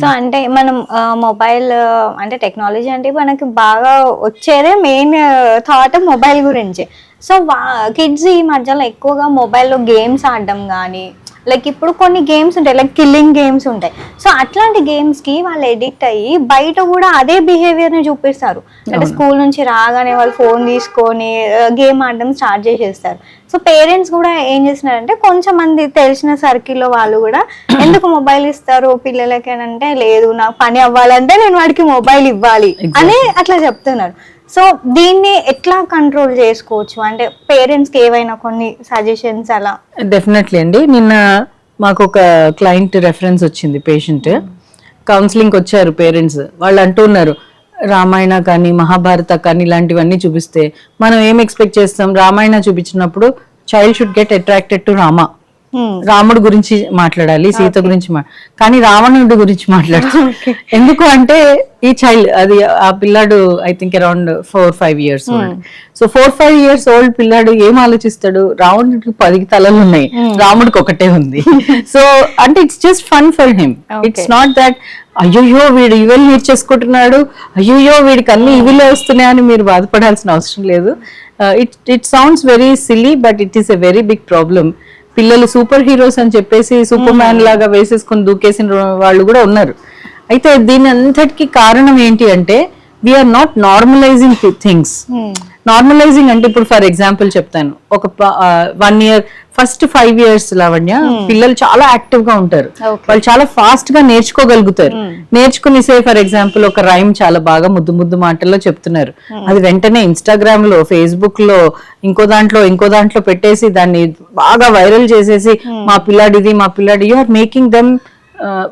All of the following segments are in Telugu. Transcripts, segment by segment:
సో అంటే మనం మొబైల్ అంటే టెక్నాలజీ అంటే మనకి బాగా వచ్చేదే మెయిన్ థాట్ మొబైల్ గురించి. సో కిడ్స్ ఈ మధ్యలో ఎక్కువగా మొబైల్లో గేమ్స్ ఆడడం కానీ లైక్ ఇప్పుడు కొన్ని గేమ్స్ ఉంటాయి లైక్ కిల్లింగ్ గేమ్స్ ఉంటాయి. సో అట్లాంటి గేమ్స్కి వాళ్ళు ఎడిక్ట్ అయ్యి బయట కూడా అదే బిహేవియర్ని చూపిస్తారు. అంటే. స్కూల్ నుంచి రాగానే వాళ్ళు ఫోన్ తీసుకొని గేమ్ ఆడడం స్టార్ట్ చేసేస్తారు. సో పేరెంట్స్ కూడా ఏం చేస్తున్నారంటే కొంచెం మంది తెలిసిన సర్కిల్లో వాళ్ళు కూడా ఎందుకు మొబైల్ ఇస్తారు పిల్లలకి అని అంటే లేదు నాకు పని అవ్వాలంటే నేను వాడికి మొబైల్ ఇవ్వాలి అని అట్లా చెప్తున్నారు. సో దీన్ని ఎట్లా కంట్రోల్ చేసుకోవచ్చు? అంటే పేరెంట్స్కి ఏవైనా కొన్ని సజెషన్స్ అలా? డెఫినెట్లీ అండి. నిన్న మాకు ఒక క్లయింట్ రెఫరెన్స్ వచ్చింది పేషెంట్ కౌన్సిలింగ్ వచ్చారు పేరెంట్స్ వాళ్ళు అంటున్నారు రామాయణ కానీ మహాభారత కానీ ఇలాంటివన్నీ చూపిస్తే మనం ఏం ఎక్స్పెక్ట్ చేస్తాం? రామాయణ చూపించినప్పుడు child should get attracted to Rama రాముడు గురించి మాట్లాడాలి సీత గురించి కానీ రావణుడి గురించి మాట్లాడాలి. ఎందుకు అంటే ఈ చైల్డ్ అది ఆ పిల్లాడు I think around four five years old so four five years old పిల్లాడు ఏం ఆలోచిస్తాడు? రావణుడికి పది తలలు ఉన్నాయి. రాముడికి ఒకటే ఉంది. సో అంటే it's just fun for him it's not that అయ్యోయ్యో వీడు ఇవల్ నేర్చేసుకుంటున్నాడు. అయ్యోయ్యో వీడికి అన్ని ఇవిలే వస్తున్నాయని మీరు బాధపడాల్సిన అవసరం లేదు. It it sounds very silly but it is a very big problem పిల్లలు సూపర్ హీరోస్ అని చెప్పేసి సూపర్ మ్యాన్ లాగా వేసేసుకొని దూకేసిన వాళ్ళు కూడా ఉన్నారు. అయితే దీని అంతటికి కారణం ఏంటి అంటే we are not normalizing things normalizing అంటే ఇప్పుడు ఫర్ ఎగ్జాంపుల్ చెప్తాను. ఒక one year first five years Lavanya పిల్లలు చాలా యాక్టివ్గా ఉంటారు. వాళ్ళు చాలా ఫాస్ట్గా నేర్చుకోగలుగుతారు. నేర్చుకుని సే ఫర్ ఎగ్జాంపుల్ ఒక రైమ్ చాలా బాగా ముద్దు ముద్దు మాటల్లో చెప్తున్నారు. అది వెంటనే ఇన్స్టాగ్రామ్లో ఫేస్బుక్లో ఇంకో దాంట్లో ఇంకో దాంట్లో పెట్టేసి దాన్ని బాగా వైరల్ చేసేసి మా పిల్లాడిది మా పిల్లాడి you are making them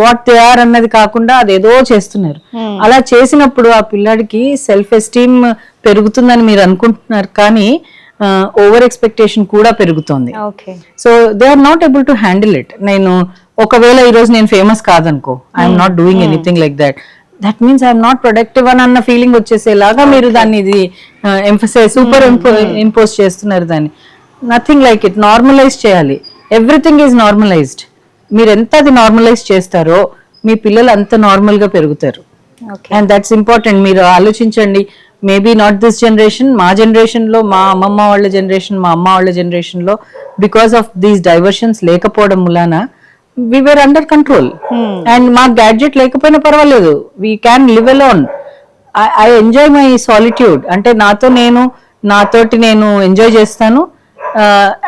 what they are అన్నది కాకుండా అదేదో చేస్తున్నారు. అలా చేసినప్పుడు ఆ పిల్లాడికి సెల్ఫ్ ఎస్టీమ్ పెరుగుతుందని మీరు అనుకుంటున్నారు కానీ ఓవర్ ఎక్స్పెక్టేషన్ కూడా పెరుగుతోంది. Okay. So they are not able to handle it నేను ఒకవేళ ఈ రోజు నేను famous కాదనుకో I'm not doing anything like that that means I'm not productive అని అన్న ఫీలింగ్ వచ్చేసేలాగా మీరు దాన్ని ఇది ఎంఫసైజ్ సూపర్ ఇంపోజ్ చేస్తున్నారు దాన్ని. నథింగ్ లైక్ ఇట్ నార్మలైజ్ చేయాలి. ఎవ్రీథింగ్ ఈజ్ నార్మలైజ్డ్ మీరు ఎంత అది నార్మలైజ్ చేస్తారో మీ పిల్లలు అంత నార్మల్గా పెరుగుతారు. అండ్ దట్స్ ఇంపార్టెంట్ మీరు ఆలోచించండి. మేబీ నాట్ దిస్ జనరేషన్ మా జనరేషన్లో మా అమ్మమ్మ వాళ్ళ జనరేషన్ మా అమ్మ వాళ్ళ జనరేషన్లో బికాస్ ఆఫ్ దీస్ డైవర్షన్స్ లేకపోవడం మూలాన we were under control. And మా గ్యాడ్జెట్ లేకపోయినా పర్వాలేదు. We can live alone I enjoy my solitude అంటే నాతో నేను నాతోటి నేను ఎంజాయ్ చేస్తాను.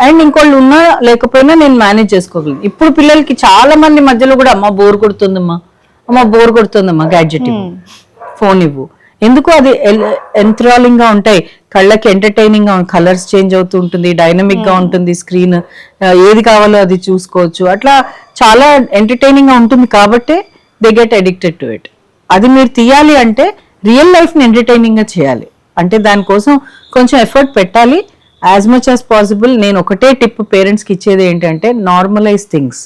అండ్ ఇంకోళ్ళు ఉన్నా లేకపోయినా నేను మేనేజ్ చేసుకోగలను. ఇప్పుడు పిల్లలకి చాలా మంది మధ్యలో కూడా అమ్మ బోర్ కొడుతుందమ్మా. అమ్మ బోర్ కొడుతుందమ్మా గ్యాడ్జెట్ ఇవ్వు. ఫోన్ ఇవ్వు. ఎందుకు అది ఎంత్రాలింగ్గా ఉంటాయి? కళ్ళకి ఎంటర్టైనింగ్గా కలర్స్ చేంజ్ అవుతూ ఉంటుంది డైనమిక్గా ఉంటుంది స్క్రీన్ ఏది కావాలో అది చూసుకోవచ్చు. అట్లా చాలా ఎంటర్టైనింగ్గా ఉంటుంది కాబట్టే they get addicted to it అది మీరు తీయాలి అంటే రియల్ లైఫ్ని ఎంటర్టైనింగ్గా చేయాలి. అంటే దానికోసం కొంచెం ఎఫర్ట్ పెట్టాలి. యాజ్ మచ్ యాజ్ పాసిబుల్ నేను ఒకటే టిప్ పేరెంట్స్కి ఇచ్చేది ఏంటంటే normalize things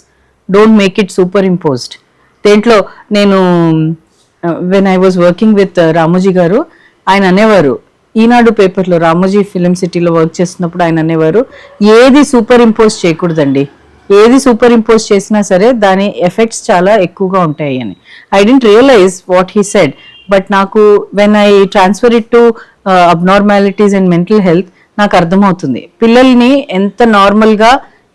don't make it super imposed దేంట్లో నేను when I was working with Ramoji garu ఆయన అనేవారు. ఈనాడు పేపర్లో రామోజీ ఫిలిం సిటీలో వర్క్ చేస్తున్నప్పుడు ఆయన అనేవారు ఏది సూపర్ ఇంపోజ్ చేయకూడదండి. ఏది సూపర్ ఇంపోజ్ చేసినా సరే దాని ఎఫెక్ట్స్ చాలా ఎక్కువగా ఉంటాయి అని. I didn't realize what he said but నాకు when I transfer it to abnormalities and mental health నాకు అర్థమవుతుంది. పిల్లల్ని ఎంత నార్మల్గా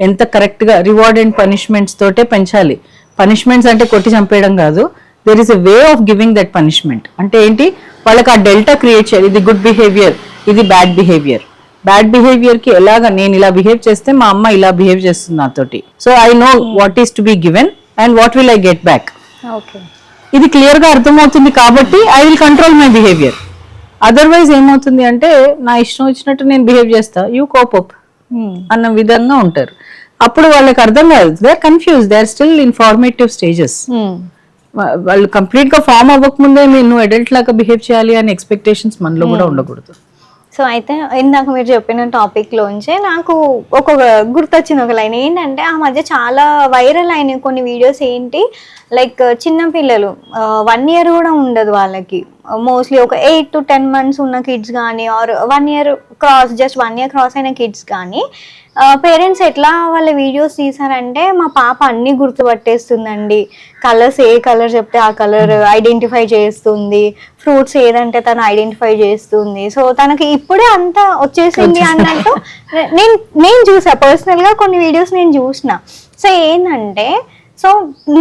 ఎంత కరెక్ట్గా రివార్డ్ అండ్ పనిష్మెంట్స్ తోటే పెంచాలి. పనిష్మెంట్స్ అంటే కొట్టి చంపేయడం కాదు. There is a way of giving that punishment అంటే ఏంటి? వాళ్ళకి ఆ డెల్టా క్రియేట్ చేయాలి. ఇది గుడ్ బిహేవియర్ ఇది బ్యాడ్ బిహేవియర్ బ్యాడ్ బిహేవియర్కి ఎలాగా నేను ఇలా బిహేవ్ చేస్తే మా అమ్మ ఇలా బిహేవ్ చేస్తుంది నాతోటి. So I know what is to be given and what will I get back ఇది క్లియర్గా అర్థమవుతుంది కాబట్టి I will control my behaviour otherwise ఏమవుతుంది అంటే నా ఇష్టం వచ్చినట్టు నేను బిహేవ్ చేస్తా. యూ కోపప్ అన్న విధంగా ఉంటారు. అప్పుడు వాళ్ళకి అర్థం కాదు. They are confuse they are still in formative stages వాళ్ళు కంప్లీట్గా ఫామ్ అవ్వకముందే నువ్వు అడల్ట్ లాగా బిహేవ్ చేయాలి అనే ఎక్స్పెక్టేషన్స్ మనలో కూడా ఉండకూడదు. సో అయితే ఇందాక మీరు చెప్పిన టాపిక్ లోంచే నాకు ఒక గుర్తొచ్చింది ఒక లైన్ ఏంటంటే ఆ మధ్య చాలా వైరల్ అయిన కొన్ని వీడియోస్ ఏంటి? లైక్ చిన్న పిల్లలు వన్ ఇయర్ కూడా ఉండదు వాళ్ళకి. మోస్ట్లీ ఒక ఎయిట్ టు టెన్ మంత్స్ ఉన్న కిడ్స్ కానీ or one year cross just one year cross అయిన కిడ్స్ కానీ పేరెంట్స్ ఎట్లా వాళ్ళ వీడియోస్ తీసారంటే మా పాప అన్ని గుర్తుపట్టేస్తుందండి. కలర్స్ ఏ కలర్ చెప్తే ఆ కలర్ ఐడెంటిఫై చేస్తుంది. ఫ్రూట్స్ ఏదంటే తను ఐడెంటిఫై చేస్తుంది. సో తనకి ఇప్పుడే అంతా వచ్చేసింది అన్నట్టు నేను నేను చూసా. పర్సనల్గా కొన్ని వీడియోస్ నేను చూసిన. సో ఏంటంటే సో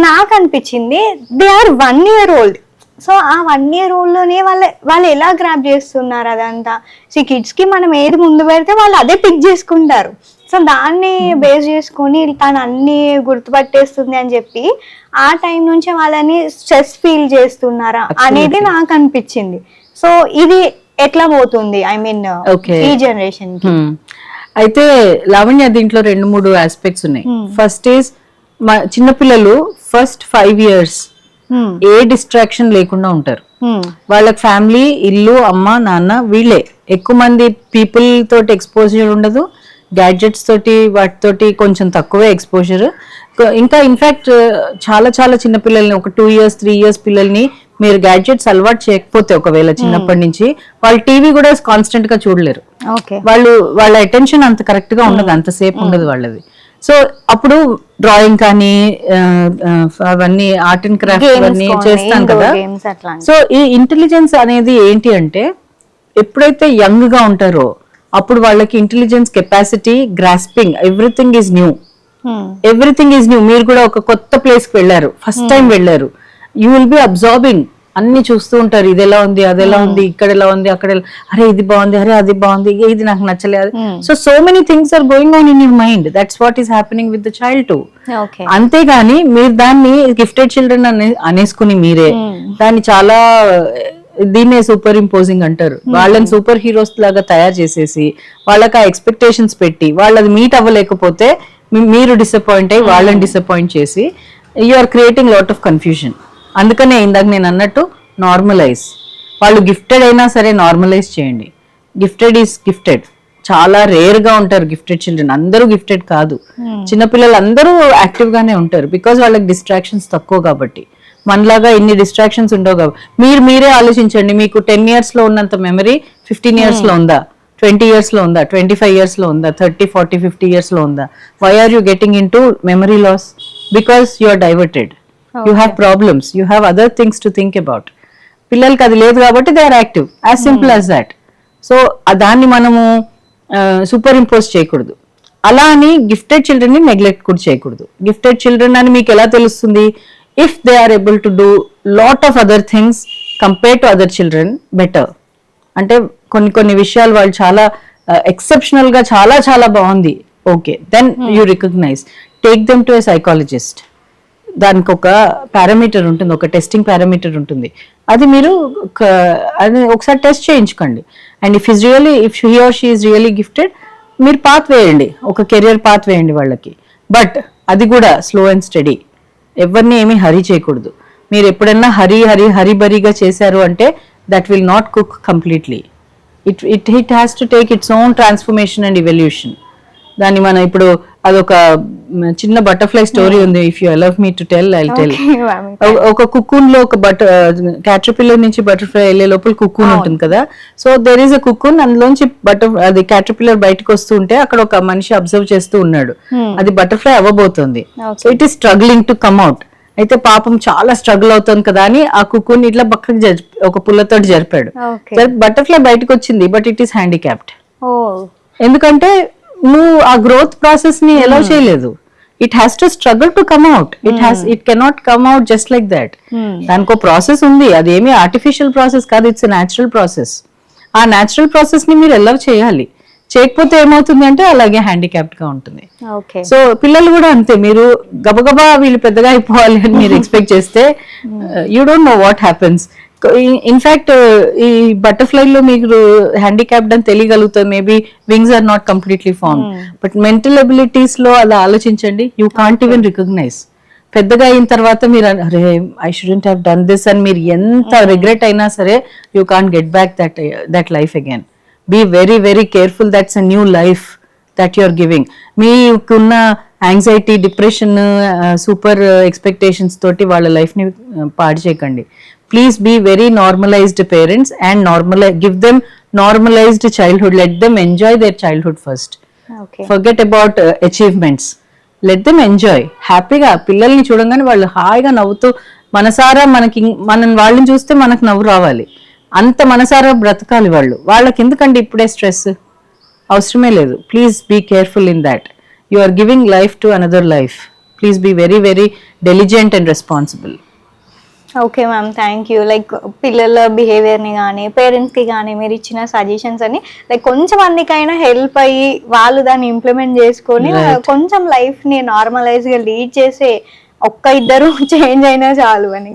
నాకు అనిపించింది they are one year old so ఆ వన్ ఇయర్ ఓల్డ్లోనే వాళ్ళ వాళ్ళు ఎలా గ్రాప్ చేస్తున్నారు అదంతా సో కిడ్స్కి మనం ఏది ముందు పెడితే వాళ్ళు అదే పిక్ చేసుకుంటారు సో దాన్ని బేస్ చేసుకొని తను అన్ని గుర్తుపట్టేస్తుంది అని చెప్పి ఆ టైం నుంచి వాళ్ళని స్ట్రెస్ ఫీల్ చేస్తున్నారా అనేది నాకు అనిపించింది సో ఇది ఎట్లా పోతుంది ఐ మీన్ Okay. ఈ జనరేషన్కి Hmm. అయితే లావణ్య దీంట్లో రెండు మూడు ఆస్పెక్ట్స్ ఉన్నాయి Hmm. ఫస్ట్ ఈజ్ చిన్నపిల్లలు ఫస్ట్ ఫైవ్ ఇయర్స్ Hmm. ఏ డిస్ట్రాక్షన్ లేకుండా ఉంటారు. వాళ్ళకి ఫ్యామిలీ ఇల్లు అమ్మ నాన్న వీళ్ళే. ఎక్కువ మంది పీపుల్ తోటి ఎక్స్పోజర్ ఉండదు. గ్యాడ్జెట్స్ తోటి వాటితోటి కొంచెం తక్కువే ఎక్స్పోజర్ ఇంకా ఇన్ఫాక్ట్ చాలా చాలా చిన్న పిల్లల్ని ఒక టూ ఇయర్స్ త్రీ ఇయర్స్ పిల్లల్ని మీరు గ్యాడ్జెట్స్ అలవాటు చేయకపోతే ఒకవేళ చిన్నప్పటి నుంచి వాళ్ళు టీవీ కూడా కాన్స్టెంట్గా చూడలేరు. వాళ్ళు వాళ్ళ అటెన్షన్ అంత కరెక్ట్గా ఉండదు. అంతసేపు ఉండదు వాళ్ళది. సో అప్పుడు డ్రాయింగ్ కానీ అవన్నీ ఆర్ట్ అండ్ క్రాఫ్ట్ అవన్నీ చేస్తాం కదా. సో ఈ ఇంటెలిజెన్స్ అనేది ఏంటి అంటే ఎప్పుడైతే యంగ్గా ఉంటారో అప్పుడు వాళ్ళకి intelligence capacity grasping everything is new Hmm. Everything is new మీరు కూడా ఒక కొత్త ప్లేస్కి వెళ్ళారు. ఫస్ట్ టైం వెళ్ళారు. యూ విల్ బి అబ్జార్బింగ్ అన్ని చూస్తూ ఉంటారు. ఇది ఎలా ఉంది అది ఎలా ఉంది ఇక్కడ ఎలా ఉంది అక్కడ ఎలా- అరే ఇది బాగుంది అరే అది బాగుంది. ఇది నాకు నచ్చలేదు. So so many things are going on in your mind that's what is happening with the child to అంతేగాని మీరు దాన్ని గిఫ్టెడ్ చిల్డ్రన్ అనే అనేసుకుని మీరే. దాన్ని చాలా దీన్నే సూపర్ ఇంపోజింగ్ అంటారు వాళ్ళని సూపర్ హీరోస్ లాగా తయారు చేసేసి వాళ్ళకి ఆ ఎక్స్పెక్టేషన్స్ పెట్టి వాళ్ళు అది మీట్ అవ్వలేకపోతే మీరు డిసప్పాయింట్ అయ్యి వాళ్ళని డిసప్పాయింట్ చేసి you are creating lot of confusion అందుకనే ఇందాక నేను అన్నట్టు నార్మలైజ్ వాళ్ళు గిఫ్టెడ్ అయినా సరే నార్మలైజ్ చేయండి. గిఫ్టెడ్ ఈస్ గిఫ్టెడ్ చాలా రేర్గా ఉంటారు గిఫ్టెడ్ చిల్డ్రన్ అందరూ గిఫ్టెడ్ కాదు. చిన్నపిల్లలు అందరూ యాక్టివ్ గానే ఉంటారు బికాజ్ వాళ్ళకి డిస్ట్రాక్షన్స్ తక్కువ కాబట్టి. మనలాగా ఇన్ని డిస్ట్రాక్షన్స్ ఉండవు కాబట్టి మీరు మీరే ఆలోచించండి. మీకు టెన్ ఇయర్స్లో ఉన్నంత మెమరీ ఫిఫ్టీన్ ఇయర్స్లో ఉందా? ట్వంటీ ఇయర్స్లో ఉందా? ట్వంటీ ఫైవ్ ఇయర్స్లో ఉందా? థర్టీ ఫార్టీ ఫిఫ్టీ ఇయర్స్లో ఉందా? Why are you getting in to memory loss because you are diverted you have problems you have other things to think about పిల్లలకి అది లేదు కాబట్టి they are active as simple as that so దాన్ని మనము సూపర్ ఇంపోజ్ చేయకూడదు. అలా అని గిఫ్టెడ్ చిల్డ్రన్ని నెగ్లెక్ట్ కూడా చేయకూడదు. గిఫ్టెడ్ చిల్డ్రన్ అని మీకు ఎలా తెలుస్తుంది? If they are able to do lot of other things compare to other children better అంటే కొన్ని కొన్ని విషయాలు వాళ్ళు చాలా ఎక్సెప్షనల్గా చాలా చాలా బాగుంది. Okay then you recognize take them to a psychologist దానికి ఒక పారామీటర్ ఉంటుంది ఒక టెస్టింగ్ పారామీటర్ ఉంటుంది. అది మీరు అది ఒకసారి టెస్ట్ చేయించుకోండి. And if is really if he or she is really gifted మీరు పాత్ వేయండి ఒక కెరియర్ పాత్ వేయండి వాళ్ళకి. బట్ అది కూడా స్లో అండ్ స్టడీ. ఎవరిని ఏమీ హరీ చేయకూడదు. మీరు ఎప్పుడన్నా హరి హరి బరీగా చేశారు అంటే that will not cook completely it it it has to take its own transformation and evolution దాన్ని మనం ఇప్పుడు అదొక చిన్న బటర్ఫ్లై స్టోరీ ఉంది. If you allow me to tell I tell ఒక కుక్కూన్లో ఒక బట్ క్యాటర్పిల్లర్ నుంచి బటర్ఫ్లై వెళ్ళే లోపల కుక్కూన్ ఉంటుంది కదా. So there is a cocoon అందులోంచి బటర్ అది క్యాటర్పిల్లర్ బయటకు వస్తూ ఉంటే అక్కడ ఒక మనిషి అబ్జర్వ్ చేస్తూ ఉన్నాడు. అది butterfly అవ్వబోతోంది. So it is struggling to come out అయితే పాపం చాలా స్ట్రగుల్ అవుతుంది కదా అని ఆ కుక్కూన్ ఇట్లా పక్కకి జరి ఒక పుల్లతో జరిపాడు. బటర్ఫ్లై బయటకు వచ్చింది బట్ ఇట్ ఈస్ హ్యాండిక్యాప్డ్ ఎందుకంటే నువ్వు ఆ గ్రోత్ ప్రాసెస్ని ఎలా చేయలేదు. It has to struggle to come out it has it cannot come out just like that దానికి ఒక ప్రాసెస్ ఉంది. అది ఏమి ఆర్టిఫిషియల్ ప్రాసెస్ కాదు. ఇట్స్ న్యాచురల్ ప్రాసెస్ ఆ న్యాచురల్ ప్రాసెస్ని మీరు ఎలా చేయాలి. చేయకపోతే ఏమవుతుంది అంటే అలాగే హ్యాండిక్యాప్డ్గా ఉంటుంది. సో పిల్లలు కూడా అంతే. మీరు గబగబా వీళ్ళు పెద్దగా అయిపోవాలి అని మీరు ఎక్స్పెక్ట్ చేస్తే you don't know what happens in fact ఈ బటర్ఫ్లై లో మీరు హ్యాండిక్యాప్డ్ అని తెలియగలుగుతుంది. Maybe wings are not completely form but mental అబిలిటీస్లో అలా ఆలోచించండి. యూ కాంట్ ఈవెన్ రికగ్నైజ్ పెద్దగా అయిన తర్వాత మీరు అరే I shouldn't have done this అని మీరు ఎంత రిగ్రెట్ అయినా సరే you can't get back that that life again be very very careful that's a new life that you are giving మీకున్న యాంగ్జైటీ డిప్రెషన్ సూపర్ ఎక్స్పెక్టేషన్స్ తోటి వాళ్ళ లైఫ్ని పాడు చేయకండి. Please be very normalized parents and normal give them normalized childhood let them enjoy their childhood first okay forget about achievements let them enjoy హ్యాపీగా పిల్లల్ని చూడంగానే వాళ్ళు హాయిగా నవ్వుతూ మనసారా మనకి మనం వాళ్ళని చూస్తే మనకు నవ్వు రావాలి. అంత మనసారా బ్రతకాలి వాళ్ళు. వాళ్ళకి ఎందుకండి ఇప్పుడే స్ట్రెస్? అవసరమే లేదు. Please be careful in that you are giving life to another life please be very very diligent and responsible okay ma'am thank you like పిల్లల బిహేవియర్ని కానీ పేరెంట్స్కి కానీ మీరు ఇచ్చిన సజెషన్స్ అని లైక్ కొంచెం మందికైనా హెల్ప్ అయ్యి వాళ్ళు దాన్ని ఇంప్లిమెంట్ చేసుకొని. కొంచెం లైఫ్ని నార్మలైజ్గా లీడ్ చేసే ఒక్క ఇద్దరు చేంజ్ అయినా చాలు అని.